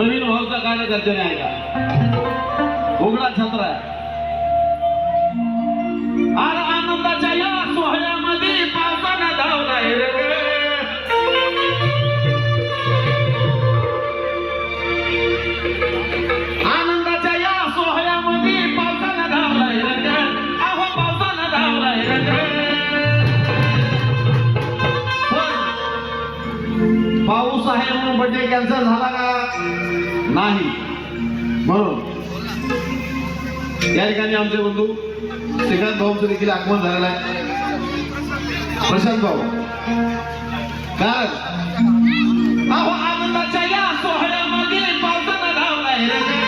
प्रवीण भाऊचा कार्यकर्त्याने ऐका उघडा छत्र आहे अरे आनंदाच्या या सोहळ्यामध्ये पावसानं धावलाय आनंदाच्या या सोहळ्यामध्ये पावसानं धावलाय रे अहो पावसानं धावलाय पाऊस आहे म्हणून बड्डे कॅन्सल झाला का नाही. म्हणून. या ठिकाणी आमचे बंधू श्रीकांत भाऊचं देखील आगमन झालेलं आहे. प्रशांत भाऊ. कारण अहो आनंदाच्या या सोहळ्यामध्ये पावसानं धावलाय रे.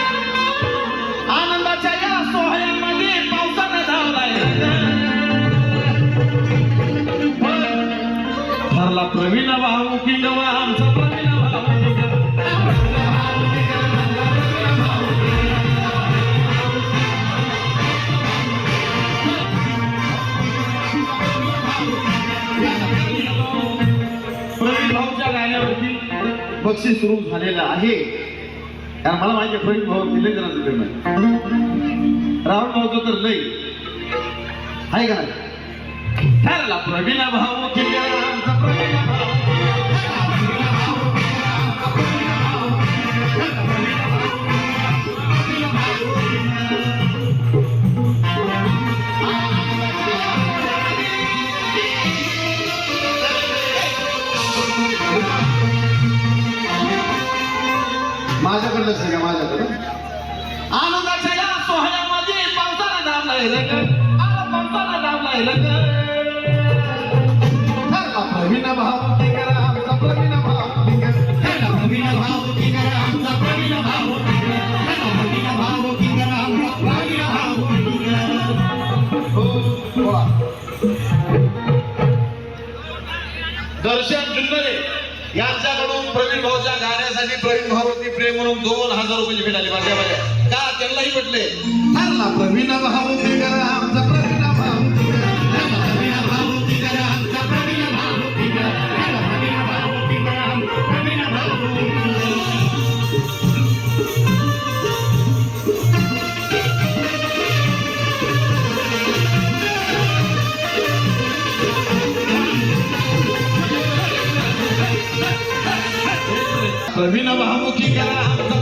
आनंदाच्या या सोहळ्यामध्ये पावसानं धावलाय रे. पण ठरला प्रवीण भाऊ की नवा बक्षीस सुरू झालेलं आहे. मला माहिती आहे भाऊ दिले जरा पेमेंट नाही राहुल भाऊचं तर लई आहे का ठरला प्रवीण भाऊ की आमचा प्रवीण भाऊ. पावसाला रे ठरला प्रवीण आमचा प्रवीण हो, दर्शन जुन्नरे यांच्याकडून प्रवीण भाऊच्या गाण्यासाठी प्रवीण भाऊ प्रेम म्हणून दोन हजार रुपये भेटाले माझ्या माझ्या का त्यांनाही म्हटले ठरला प्रवीण भाऊ करा आमचा प्रवीण भाऊ की करा. प्रवीण भाऊ की करा आमचा प्रवीण भाऊ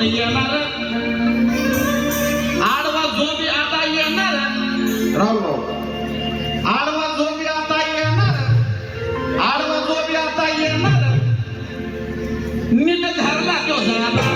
म्हणून येणार आडवा जो बी आता येणार. राहुल भाऊ. आडवा जो बी आता येणार. आडवा आता येणार. नीट घरला तो जाणार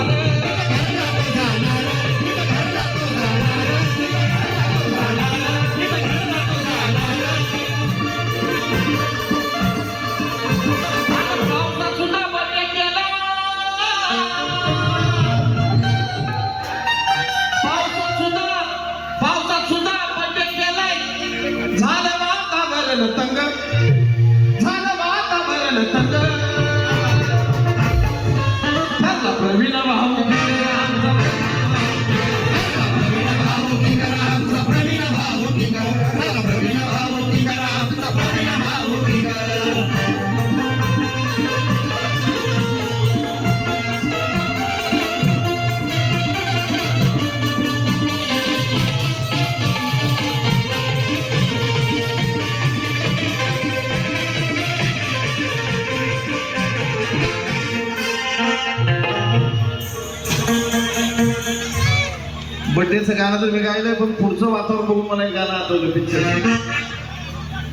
बड्डेचं गाणं तर मी गायलंय पण पुढचं वातावरण बघून मला एक गाणं आठवलं पिक्चर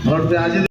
मला वाटतं अजय